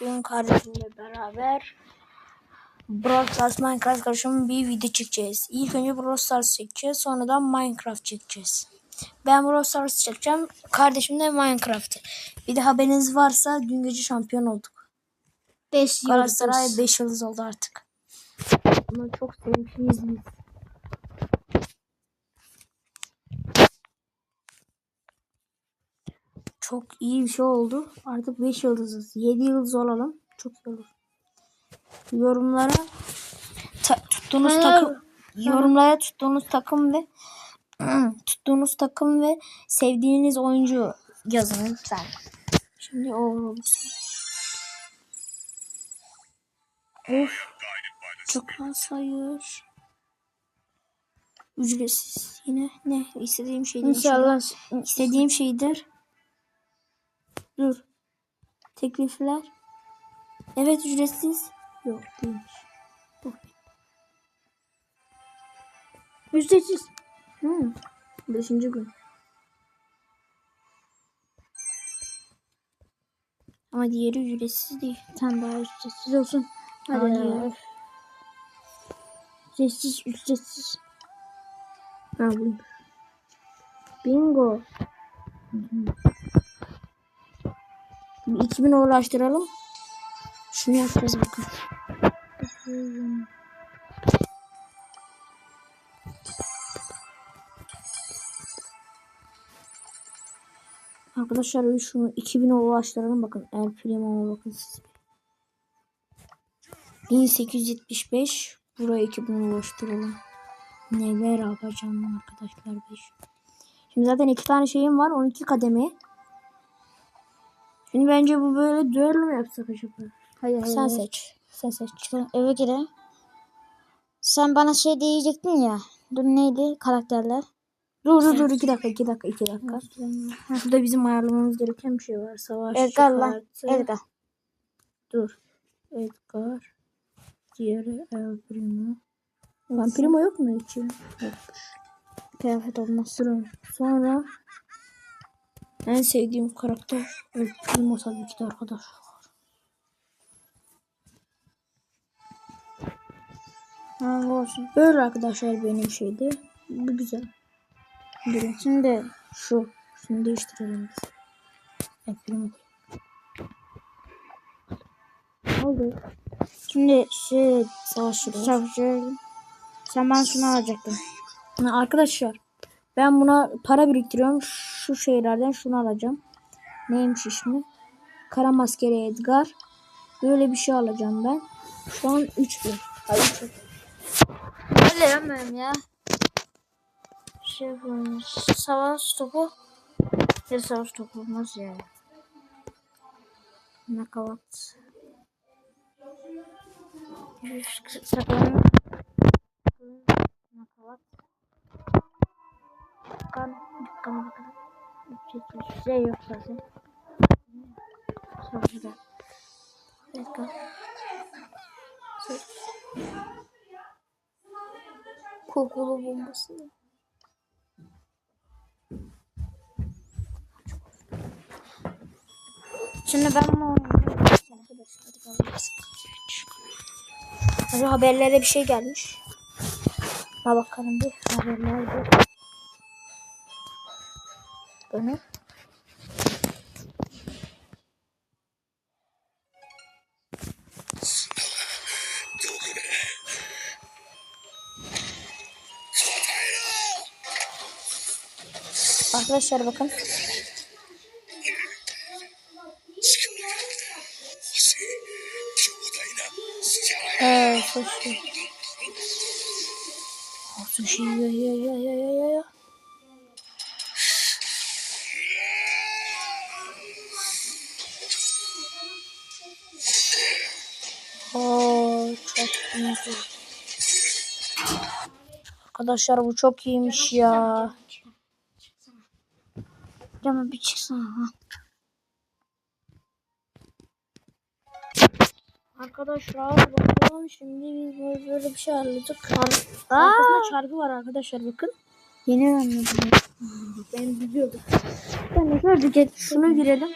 Bugün kardeşimle beraber Brawl Stars Minecraft karışımı bir video çekeceğiz. İlk önce Brawl Stars çekeceğiz. Sonra da Minecraft çekeceğiz. Ben Brawl Stars çekeceğim. Kardeşim de Minecraft. Bir de haberiniz varsa dün gece şampiyon olduk. 5 Galatasaray 5 yıldız oldu artık. Bunu çok sevmişiz biz. Çok iyi bir şey oldu. Artık 5 yıldızız. 7 yıldız olalım. Çok iyi olur. Yorumlara ta- tuttuğunuz Hayır. takım yorumlara tuttuğunuz takım ve tuttuğunuz takım ve sevdiğiniz oyuncu yazın lütfen. Şimdi o. Of. Çok hayır. Ücretsiz. Yine ne? istediğim şeydir. İnşallah. İstediğim şeydir. Dur. Teklifler. Evet ücretsiz. Yok değilmiş. Dur. Ücretsiz. Hmm. Beşinci gün. Ama diğeri ücretsiz değil. Sen daha ücretsiz olsun. Hadi ya. Ücretsiz, ücretsiz. Ha bu. Bingo. Bir 2000 uğraştıralım. Şunu yapacağız bakın. Arkadaşlar şunu 2000'e ulaştıralım bakın. El Primo'ya bakın siz. 1875 buraya 2000 ulaştıralım. Neler yapacağım arkadaşlar 5. Şimdi zaten iki tane şeyim var 12 kademe. Şimdi bence bu böyle düello mu yapsak acaba? Hayır, hayır. Sen seç. Sen seç. Çıkalım, eve girelim. Sen bana şey diyecektin ya. Dur neydi karakterler? Dur dur dur 2 dakika 2 dakika 2 dakika. Şurada bizim ayarlamamız gereken bir şey var. Savaş Edgar lan. Edgar. Dur. Edgar. Diğeri El Primo. Lan Primo yok mu hiç? Yokmuş. Kıyafet olmaz. Durun. Sonra en sevdiğim karakter El Primo tabii ki de arkadaşlar. Ha, olsun. Böyle arkadaşlar benim şeydi. Bu güzel. Durun. Şimdi Şu. Şunu değiştirelim. El Primo. oldu? Şimdi şey Savaşırız. savaşıyorum. Sen bana şunu alacaktın. Ha, Arkadaşlar ben buna para biriktiriyorum. Şu şeylerden şunu alacağım. Neymiş ismi? Kara maskeli Edgar. Böyle bir şey alacağım ben. Şu an 3000. Ay 3000. Öyle yapmıyorum ya. Şey yapıyorum. Savaş topu. Bir savaş topu olmaz ya. Nakavat. Saklanma. Kan. Kan bakalım. Hiçbir şey yok zaten. Savaşta. Edgar. Kokulu bombası. Şimdi ben bunu oynayacağım. Hadi haberlere bir şey gelmiş. Ha bakalım bir haberlerde. Bu ne? Arkadaşlar bakın. Evet, sushi. Oh, sushi, ya, ya, ya, ya, ya, ya, Arkadaşlar bu çok iyiymiş ya. Cama bir çıksana. Arkadaşlar bakalım şimdi biz böyle, böyle bir şey hallettik. Arkasında çarpı var arkadaşlar bakın. Yeni öğrendim. Ben biliyordum. Ben de şöyle Şunu girelim.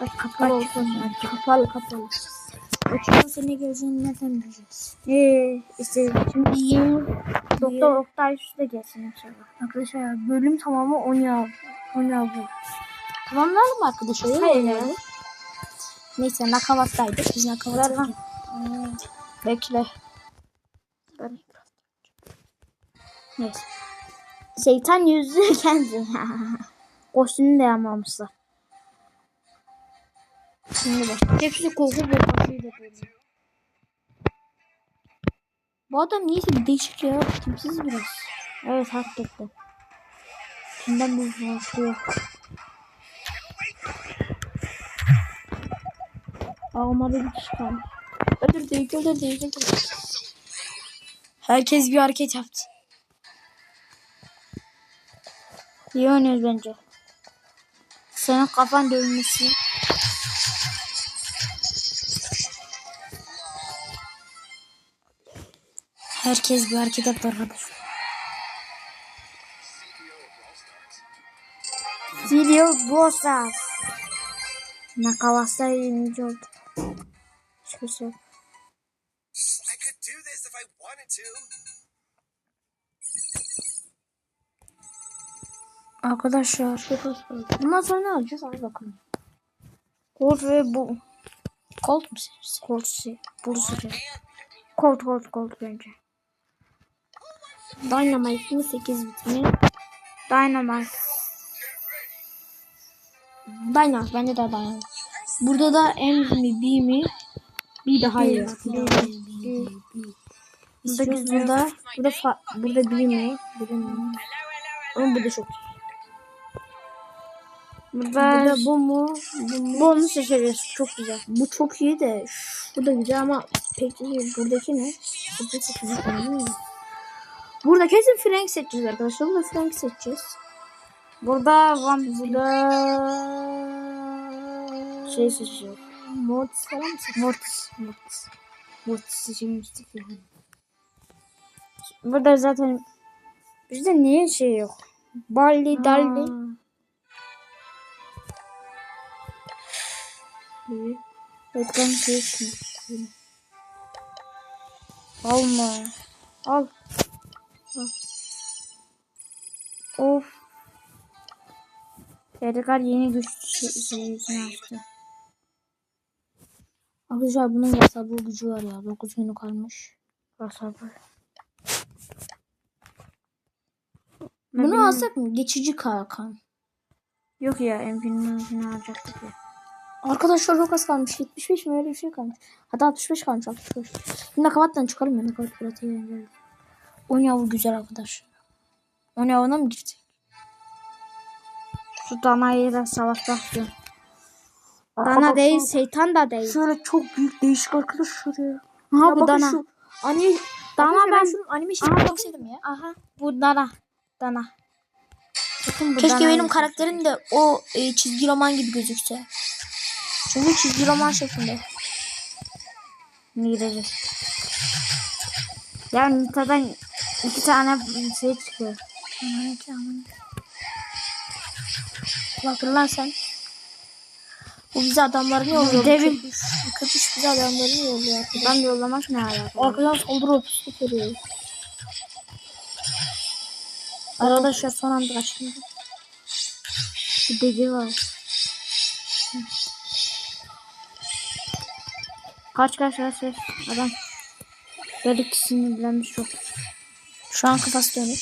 Bak kapalı olsun. Kapalı kapalı. Açılırsa ne geleceğini nereden bileceğiz? Eee işte şimdi yeni Doktor Oktay Üstü de gelsin inşallah. arkadaşlar bölüm tamamı 10 yav. 10 yav. Tamamlayalım mı arkadaşlar? Hayır. Oynayalım. Neyse nakavattaydık. Biz nakavattaydık. Ver Bekle. Neyse. Şeytan yüzü kendi. Kostümünü de yapmamışlar. Şimdi bak. Hepsi koku ve da böyle. Bu adam niyeyse bir değişik ya. Kimsiz biraz. Evet hakikaten. Şimdiden bir farkı yok. Almada bir kişi kalmış. Öldürdü, öldürdü, öldürdü. Herkes bir hareket yaptı. İyi oynuyoruz bence. Senin kafan dövmesi. Herkes bu harekete beraber. Video Bosas. Nakavasa yenici oldu. Şöyle. Arkadaşlar bundan sonra ne alacağız? Hadi bakalım. Kolt ve bu. Kolt mu serisi? Kolt serisi. Kolt kolt kolt bence. Dynamite mi 8 bit mi? Dynamite. Dynamite. Bence de Dynamite. Burada da M mi B mi? B daha iyi. B, B, B, B, B, B. İstiyoruz güzel. burada. Burada fa- burada B mi? B mi? Ama bu da çok. Burada, Burada bu mu? Bu mu? bu onu seçeriz. Çok güzel. Bu çok iyi de şu da güzel ama pek iyi. Buradaki ne? Burada seçeceğiz değil mi? Burada kesin Frank seçeceğiz arkadaşlar. Burada Frank seçeceğiz. Burada Van Burada şey seçiyor. Mortis falan mı seçeceğiz? Mortis. Mortis. Mortis seçilmiştik yani. Burada zaten bizde niye şey yok? Balli, Dalli. Etkan şey için. Alma. Al. Of. Edgar yeni güç şey- seviyesini açtı. Arkadaşlar bunun WhatsApp gücü var ya. 9 günü kalmış. Wasabı. Bunu alsak mı? Geçici kalkan. Yok ya MP'nin alacaktık ya. Arkadaşlar çok az kalmış. 75 mi öyle bir şey kalmış. Hatta 65 kalmış 65. Şimdi nakavattan çıkalım ya. Nakavat pratiğe geldi. O güzel arkadaşlar. O yavuna mı girsek? Şu danayla savaşmak istiyorum. Dana Arkadaşlar- değil, şeytan da değil. Şöyle çok büyük değişik arkadaşlar ya. Ha Ya bu dana. şu Anime, Dana Arkadaşlar ben- şunun anime şeyini çok sevdim ya. Aha bu dana. Dana. Bakın bu Keşke dana benim karakterim de o e, çizgi roman gibi gözükse. Çünkü çizgi roman şeklinde. Şimdi gideceğiz. Ya Nita'dan iki tane şey çıkıyor. Aman. Hatırlan sen. Bu bize adamlarını yolluyor. Köpüş. Köpüş bize adamlarını yolluyor. Ben yollamak ne alaka? Arkadan saldırı opüsü veriyor. Arkadaşlar son anda kaçtım. Bir deli var. Kaç kaç kaç kaç. Adam. Delik sinirlenmiş çok. Şu an kafası dönük.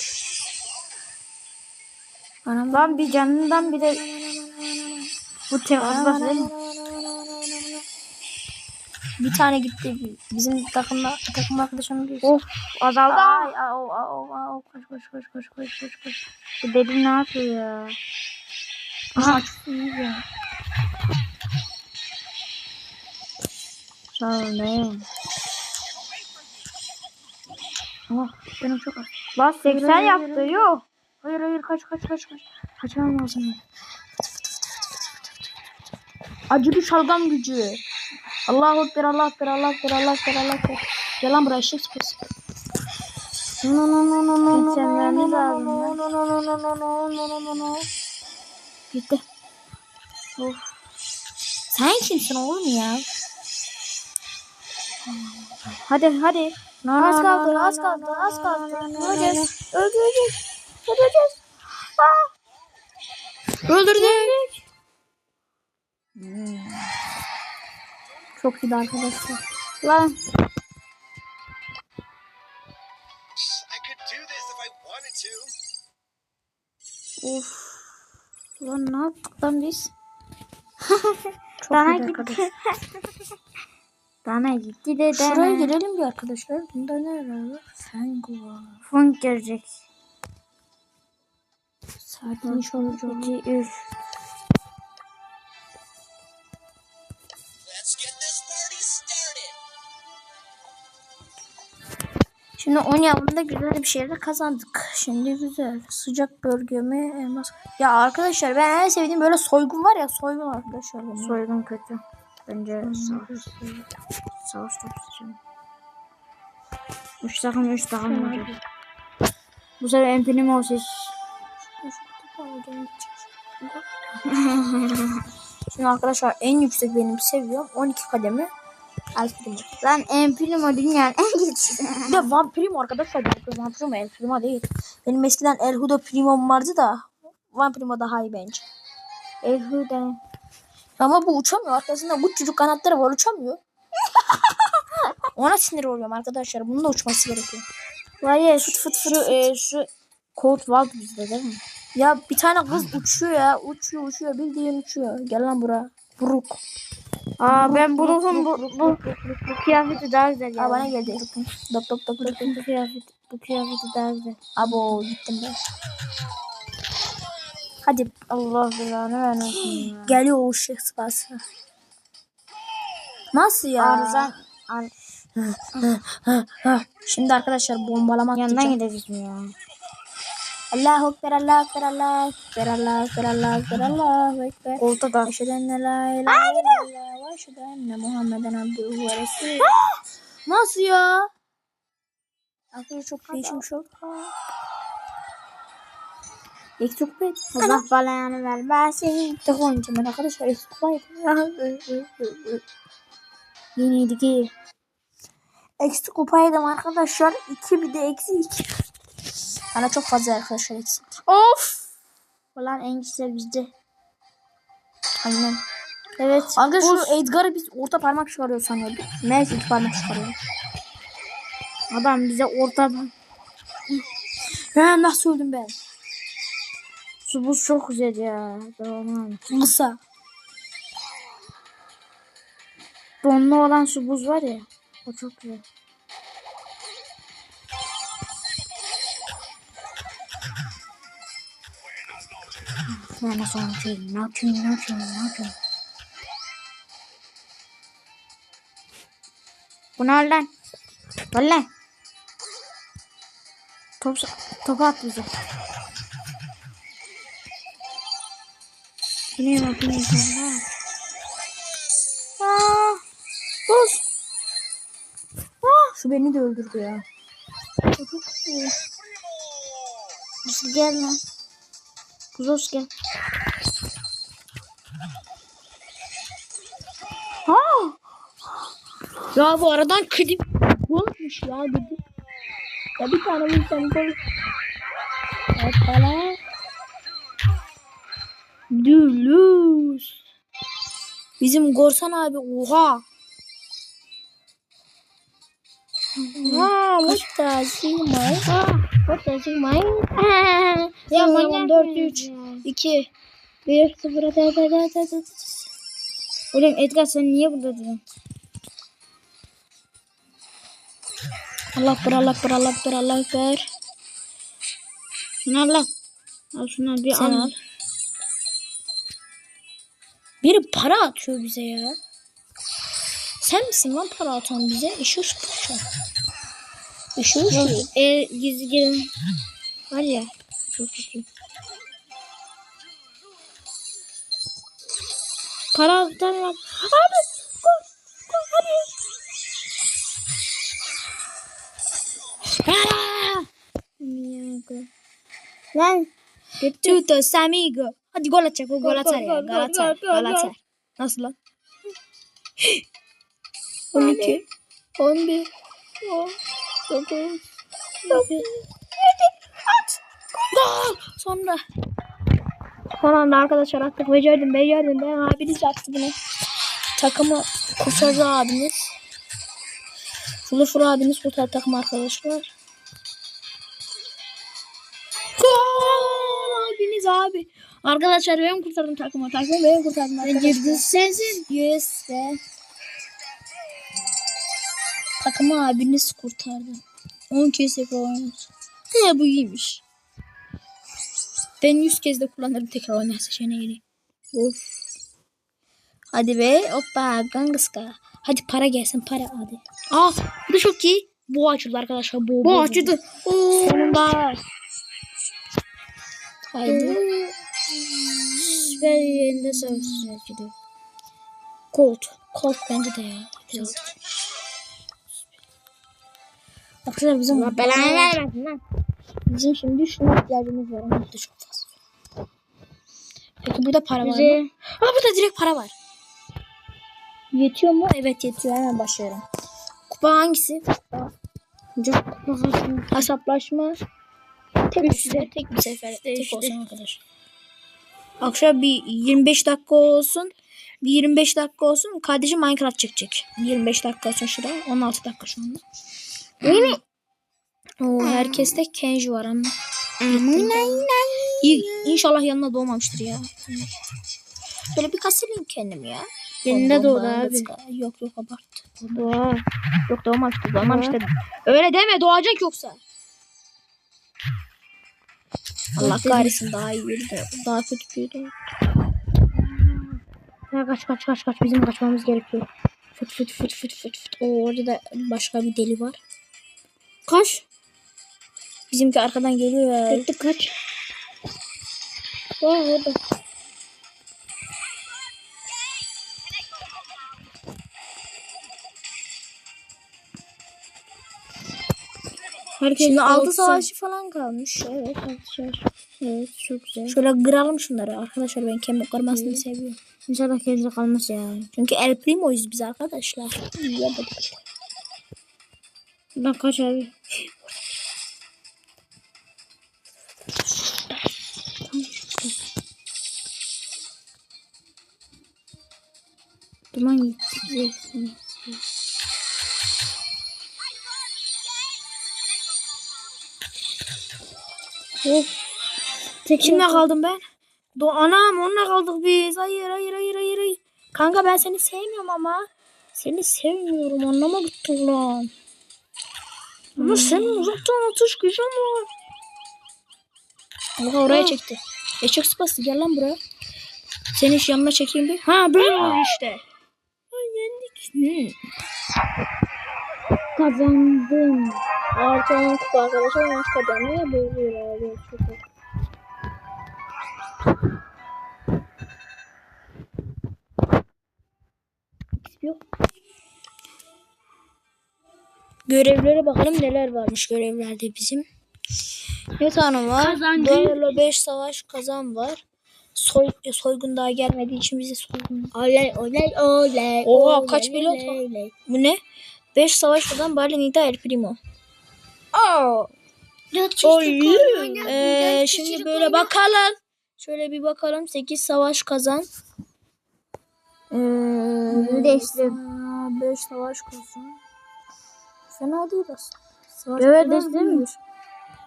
Anam. Lan bir canından bir de bu değil mi? Bir tane gitti. Bizim takımda takım arkadaşım bir. Of azaldı. Ay, ay, au, au, au, koş, koş, koş, koş, koş, koş, koş. Bu deli ne yapıyor ya? Aha, iyi ya. Sağ ol ne? Oh, benim çok az. Lan 80 Hayır, yaptı hayır. yok. Hayır, hayır, kaç, kaç, kaç, kaç. Kaçamam lazım. Acılı şalgam gücü. Allahu Ekber, Allahu Ekber, Allahu Ekber, Allahu Ekber, Allahu Ekber. Gel lan buraya eşek sıpası. No no no no no no no no no no no no no no no no no no Gitti. Of. Sen kimsin oğlum ya? Hadi hadi. No, Az kaldı, no, az kaldı, no, az kaldı. Öleceğiz. Öldüreceğiz. Öldüreceğiz. Öldürdük. Çok iyi arkadaşlar. Lan I could do this if I wanted to. of. Lan ne yaptık lan biz? Çok Dana iyi arkadaşlar. Dana gitti de. Şuraya girelim bir arkadaşlar. Bunda ne var? Fengo var. Funk gelecek. Sertmiş olacak. 2, 3. Let's get this party started. Şimdi 10 yavrunda güzel bir şeyler kazandık. Şimdi güzel. Sıcak bölgeme elmas. Ya arkadaşlar ben en sevdiğim böyle soygun var ya soygun arkadaşlar. Soygun kötü. Bence savaş. Savaş toplayacağım. 3 takım 3 takım olacak. Bu sefer empinim olsa Şimdi arkadaşlar en yüksek benim seviyem 12 kademe. El Primo. Lan empinim o dünyanın en de Van Primo arkadaşlar. Van Primo El Primo değil. Benim eskiden El Hudo Primo'm vardı da Van Primo daha iyi bence. Elhuda. Ama bu uçamıyor. Arkasında bu çocuk kanatları var uçamıyor. Ona sinir oluyorum arkadaşlar. Bunun da uçması gerekiyor. Var ya fıt fıt fıt e, şu kod var bizde değil mi? Ya bir tane kız uçuyor ya. Uçuyor uçuyor. Bildiğin uçuyor. Gel lan bura. Buruk. Aa ben Brook'un bu, bu, bu, bu kıyafeti daha güzel ya. Aa bana geldi. Dop dop dop dop. Bu kıyafet, bu kıyafeti daha güzel. Abo gittim ben. Hadi Allah belanı vermesin ya. geliyor o ışık sıpası. Nasıl ya? Arzan ar Şimdi arkadaşlar bombalamak yanından diyeceğim. gideceğiz mi ya? Allahu Ekber, Allahu Ekber, Allahu Ekber, Allahu Ekber, Allahu Ekber, Allahu Ekber. Kolta da. Eşhedü en la ilahe illallah ve eşhedü enne Muhammeden abduhu ve resulü. Nasıl ya? Arkadaşlar çok şey oldu. Eksik bey. Allah belanı vermesin. Tek ben arkadaşlar. Eksik bey. Yeniydi ki. Eksi kupaydım arkadaşlar. 2 bir de eksi 2. Bana çok fazla arkadaşlar eksi. Of. Ulan en güzel bizde. Aynen. Evet. Uf. şu Edgar'ı biz orta parmak çıkarıyor sanıyorduk. Meğerse iki parmak çıkarıyor. Adam bize orta Ya nasıl öldüm ben? Su buz çok güzel ya. Tamam. Kısa. Donlu olan su buz var ya. O çok güzel. Sonra şey, ne yapayım, ne yapayım, ne yapayım? Bu ne lan? Valla. Top, topu at bize. Yine bak, yine bak. Aa, buz. Şu beni de öldürdü ya. Buz gel lan. Buz gel. Ha! Ya bu aradan kıdım. Golmüş ya dedi. Ya bir tane vursam gol. Evet falan. Dülüs. Bizim Gorsan abi oha. Ha, muhtaçım Ha, muhtaçım Ya manyak 4 3 2 1 0 hadi hadi hadi hadi. hadi. Oğlum Edgar sen niye burada duruyorsun? Allah akbar Allah akbar Allah akbar Allah akbar. Şunu al lan. Al şunu bir Sen al. al. Biri para atıyor bize ya. Sen misin lan para atan bize? Işıl ışıl. Işıl ışıl. E, gizli. Var ya. Çok kötü. Para altan var. Abi koş koş hadi. Aa! Lan. Tuto Samigo. Hadi gol atacak o gol atar ya. gol, atar. gol, atar. Nasıl lan? 12 11 10 9 At. Gol. Sonra. Son anda arkadaşlar attık. Becerdim becerdim. Ben abiniz yaptı bunu. Takımı kurtardı abiniz. Fulu abiniz kurtardı takım arkadaşlar. Gol abiniz abi. Arkadaşlar ben kurtardım takımı. Takımı ben kurtardım arkadaşlar. sensin. Yes be. Takımı abiniz kurtardı. 10 kez tekrar oynar. He bu iyiymiş. Ben 100 kez de kullanırım tekrar oynarsa şeneğini. Of. Hadi be. Hoppa. Gangaska. Hadi para gelsin para hadi. Aa bu da çok iyi. Bu açıldı arkadaşlar. Bu, Bu açıldı. Oo. Sonunda. Haydi. Süper yerinde savaşçı açıldı. Colt. Colt bence de ya. Güzel. Arkadaşlar bizim Allah belanı vermesin lan. Bizim şimdi şuna ihtiyacımız var. Ama da çok fazla. Peki burada para var Bize mı? Aa burada direkt para var. Yetiyor mu? Evet yetiyor. Hemen başlıyorum. Kupa hangisi? çok kupa Hesaplaşma. Tek. Tek bir sefer. Tek olsun arkadaş. Akşam bir 25 dakika olsun. Bir 25 dakika olsun. Kardeşim Minecraft çekecek. 25 dakika olsun şurada. 16 dakika şu anda. Oo, herkeste Kenji var ama. İyi, İnşallah yanına doğmamıştır ya. Böyle bir kasılayım kendim ya. Bomba, doğdu abi. Yok yok abarttı. Doğa. Yok doğmamıştır doğmamıştır. Öyle deme doğacak yoksa. Allah kahretsin daha iyi de daha kötü de. Ya kaç kaç kaç kaç bizim kaçmamız gerekiyor. Fıt fıt fıt fıt fıt fıt. Oo, orada da başka bir deli var. Kaç. Bizimki arkadan geliyor ya. Kaç. Aa, orada. Herkes Şimdi altı savaşı falan kalmış. Evet altı savaş. Evet çok güzel. Şöyle kıralım şunları arkadaşlar ben kemik kırmasını seviyorum. İnşallah kendine kalmaz ya. Çünkü El Primo'yuz biz arkadaşlar. Yedik. Buradan kaç abi. Duman gitti. Of. Kimle kaldım ben? Do anam onunla kaldık biz. Hayır hayır hayır hayır. hayır. Kanka ben seni sevmiyorum ama. Seni sevmiyorum anlama gittim lan. Ama senin uzaktan atış gücün var. Oha oraya çekti. Eşek sıpası gel lan buraya. Seni şu yanına çekeyim bir. Ha böyle işte. Ay yendik. Hmm. Kazandım. Artı 10 kupa arkadaşlar maç kazanmaya bozuyor abi. Süper. Yok. Görevlere bakalım neler varmış görevlerde bizim. Ne tane var? Kazancı. Duello 5 savaş kazan var. Soy, soygun daha gelmediği için bize soygun. Oley oley oley. Oha, oley, kaç pilot var? Bu ne? 5 savaş kazan Barley El Primo. Aa. Oy. Ee, şimdi böyle bakalım. Şöyle bir bakalım. 8 savaş kazan. Ee, değiştirelim. 5 savaş kazan. Fena değil aslında. Savaş Evet, değiştirelim. bir.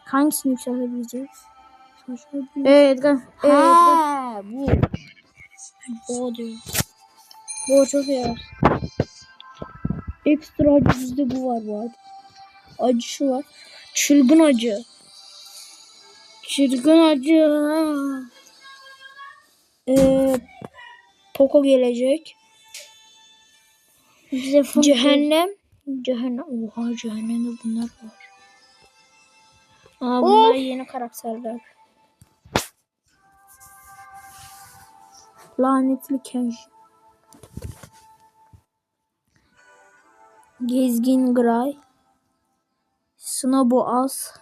Hangisini yükseltebileceğiz? Evet. Evet. Ha, bu. Bu diyor. Bu çok iyi. Ekstra acı bizde bu var bu arada. Acı şu var. Çılgın acı. Çılgın acı. Ee, Poco gelecek. Bize Cehennem. Cehennem. Oha cehennemde bunlar var. Aa, bunlar yeni karakterler. Lanetli Kenji. Gezgin Gray. Snowboaz.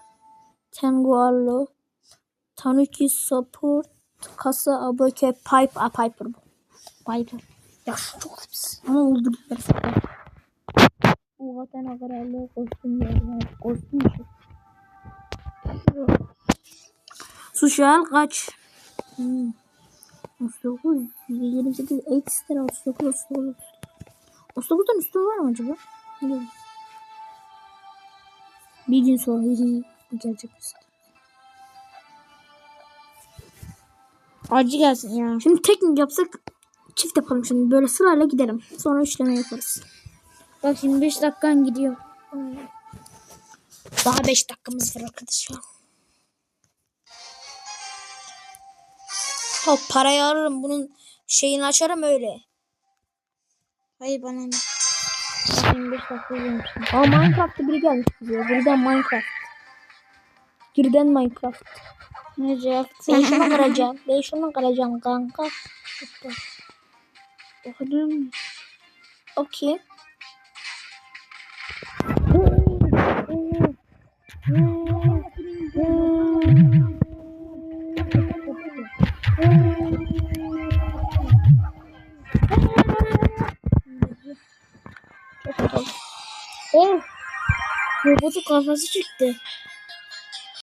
Tenguarlo. Tanuki Support. Kasa Aboke Pipe. A Piper bu. Piper. Ya çok hepsi. Ama gitler. O vatan kararlı kostüm yerine kostüm şu. Sushi al kaç? Hmm. 39, 28, ekstra 39, 39. 39'dan üstü var mı acaba? Bir gün sonra gelecek misin? Acı gelsin ya. Şimdi teknik yapsak çift yapalım şimdi. Böyle sırayla gidelim. Sonra üçleme yaparız. Bak şimdi 5 dakikan gidiyor. Daha 5 dakikamız var arkadaşlar. Hop parayı alırım. Bunun şeyini açarım öyle. Hayır bana ne? 25 dakika yemiştim. Aa Minecraft'ta biri gelmiş bize. Birden Minecraft. Birden Minecraft. Necef. Ben şunu kıracağım. Ben şunu kıracağım kanka. Okudun. Okey. Oh. Robotun kafası çıktı.